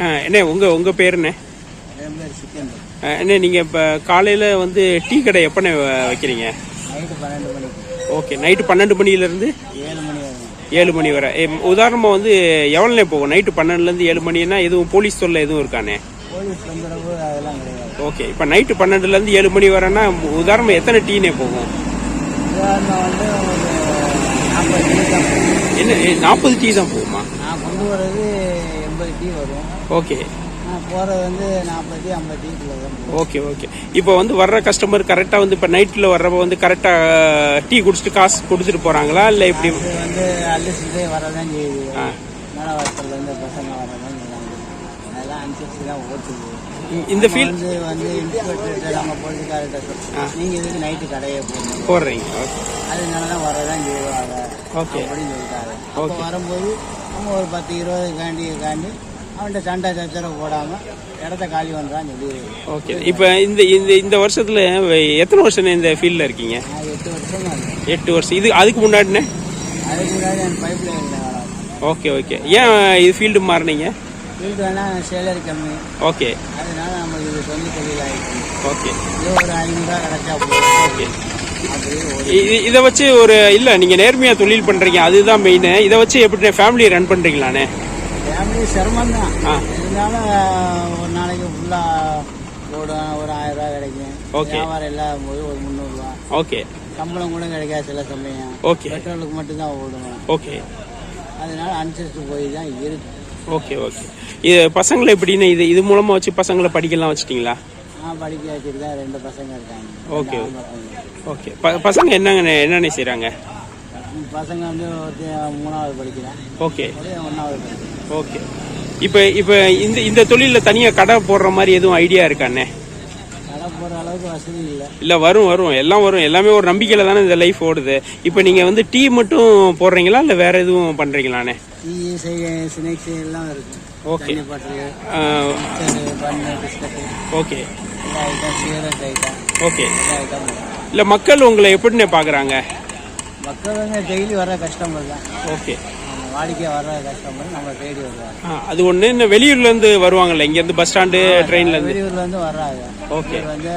ஆ, என்ன உங்கள் உங்கள் பேர் என்ன? என்ன நீங்கள் இப்போ காலையில் வந்து டீ கடை எப்போண்ணே வைக்கிறீங்க? ஓகே நைட்டு பன்னெண்டு மணிலேருந்து ஏழு மணி வரை. உதாரணமாக வந்து எவ்வளோண்ணே போகும்? நைட்டு பன்னெண்டுலேருந்து ஏழு மணினா எதுவும் போலீஸ் தொல்லை எதுவும் இருக்கானே? ஓகே இப்போ நைட்டு பன்னெண்டுலேருந்து ஏழு மணி வரேன்னா உதாரணம் எத்தனை டீனே போகும். என்ன நாற்பது டீ தான் போகுமா? நான் கொண்டு வர்றது எண்பது டீ வரும். ஓகே. போகிறது வந்து நாற்பது ஐம்பது டீக்குள்ள தான் ஓகே ஓகே. இப்போ வந்து வர்ற கஸ்டமர் கரெக்டாக வந்து இப்போ நைட்டில் வர்றப்ப வந்து கரெக்டாக டீ குடிச்சிட்டு காசு கொடுத்துட்டு போகிறாங்களா இல்லை இப்படி இது வந்து அழிச்சிட்டு வரதான் செய்யுது. ஆ. நலவாசல்லேருந்து பசங்க வரதான். அதெல்லாம் அனுசரிச்சு தான் ஓட்டுது. இந்த ஃபீல் வந்து இன்ஸ்பெக்டர் நம்ம போலீஸ்கார்ட்ட சொல்லி நீங்கள் இதுக்கு நைட்டு கடையை போடணும்? போடுறீங்க. அதனால தான் வரதான் செய்வாங்க. ஓகே. அப்படின்னு சொல்லிட்டாரு. அப்போ வரும்போது நம்ம ஒரு பத்து இருபது காண்டி காண்டி அவன்கிட்ட சண்டை சச்சரவு போடாமல் இடத்த காலி பண்ணுறான்னு சொல்லி ஓகே. இப்போ இந்த இந்த இந்த வருஷத்தில் எத்தனை வருஷம் இந்த ஃபீல்டில் இருக்கீங்க? நான் எட்டு வருஷம். எட்டு வருஷம். இது அதுக்கு முன்னாடினே? அதுக்கு முன்னாடி என் பைப்பில் இருந்தேன் வேலை ஓகே ஓகே. ஏன் இது ஃபீல்டு மாறினீங்க? ஃபீல்டு வேணால் சேலரி கம்மி. ஓகே. அதனால நமக்கு இது சொந்த தொழில் ஆகிடுச்சு ஓகே. இது ஒரு ஐநூறுரூவா கிடைச்சா ஓகே. இதை வச்சு ஒரு இல்லை நீங்கள் நேர்மையாக தொழில் பண்ணுறீங்க அதுதான் மெயின் இதை வச்சு எப்படி ஃபேமிலி ரன் பண்ணுறீங்களாண்ணே ஃபேமிலி சிரமம் தான். இருந்தாலும் ஒரு நாளைக்கு ஃபுல்லாக ஓடும் ஒரு ஆயிரம் ரூபா கிடைக்கும். Okay. வியாபாரம் இல்லாத போது ஒரு முந்நூறுரூவா ஓகே சம்பளம் கூட கிடைக்காது சில சமயம். ஓகே பெட்ரோலுக்கு மட்டும்தான் ஓடுவேன் ஓகே அதனால அனுசரித்து போய் தான் இருக்கு. ஓகே ஓகே இது பசங்களை எப்படின்னு இது இது மூலமாக வச்சு பசங்களை படிக்கலாம் வச்சிட்டிங்களா? நான் படிக்க வச்சுட்டு தான் ரெண்டு பசங்க இருக்காங்க. ஓகே. ஓகே. ப பசங்க என்னங்க என்னென்ன செய்கிறாங்க பசங்க வந்து ஒருத்தன் மூணாவது படிக்கிறான். ஓகே. ஒன்றாவது ஓகே. இப்போ இப்போ இந்த இந்த தொழிலில் தனியாக கடை போடுற மாதிரி எதுவும் ஐடியா இருக்காண்ணே கடை போகிற அளவுக்கு வசதி இல்லை. இல்லை வரும் வரும். எல்லாம் வரும். எல்லாமே ஒரு நம்பிக்கையில் தானே இந்த லைஃப் ஓடுது. இப்போ நீங்கள் வந்து டீ மட்டும் போடுறீங்களா? இல்லை வேற எதுவும் பண்ணுறீங்களாண்ணே டீ ஸ்நாக்ஸ் எல்லாம் இருக்கும் ஓகே ஓகே ஓகே இல்லை மக்கள் உங்களை எப்படிண்ணே பார்க்குறாங்க மக்கள் வந்து டெய்லி வர கஸ்டமர் தான். ஓகே வாடிக்கையாக வர கஸ்டமர் நம்ம தேடி வருவாங்க. அது ஒன்று இந்த வெளியூர்லேருந்து வருவாங்கல்ல இங்கேருந்து பஸ் ஸ்டாண்டு ட்ரெயின்லேருந்து வெளியூர்ல இருந்து? வர்றாங்க. ஓகே. வந்து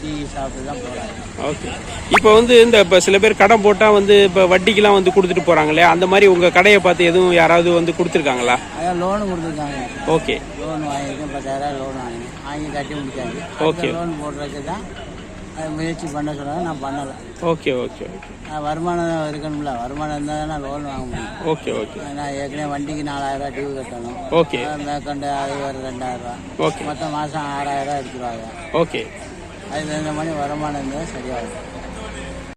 டீ சாப்பிட்டு தான் போறாங்க. ஓகே. இப்போ வந்து இந்த இப்போ சில பேர் கடன் போட்டால் வந்து இப்போ வட்டிக்கெலாம் வந்து கொடுத்துட்டு போகிறாங்களே அந்த மாதிரி உங்கள் கடையை பார்த்து எதுவும் யாராவது வந்து கொடுத்துருக்காங்களா? அதான் லோனு கொடுத்துருக்காங்க. ஓகே. லோன் வாங்கியிருக்கேன் பத்தாயிரம் லோன் வாங்கினேன் வாங்கி கட்டி முடிச்சாச்சு. Okay. லோன் போடுறதுக்கு தான் முயற்சி பண்ண சொன்னாங்க நான் பண்ணலை. Okay okay okay. நான் வருமானம் இருக்கணும்ல வருமானம் இருந்தால் தான் நான் லோன் வாங்க முடியும். Okay okay. நான் ஏற்கனவே வண்டிக்கு நாலாயிரம் ரூபாய் டியூ கட்டணும். ஓகே. மேற்கொண்டு அது ஒரு ரெண்டாயிரம் ரூபாய். ஓகே. மொத்தம் மாதம் ஆறாயிரம் ரூபாய் எடுத்துருவாங்க. ஓகே. அதுக்கு தகுந்த மாதிரி வருமானம் இருந்தால் சரியாகும்.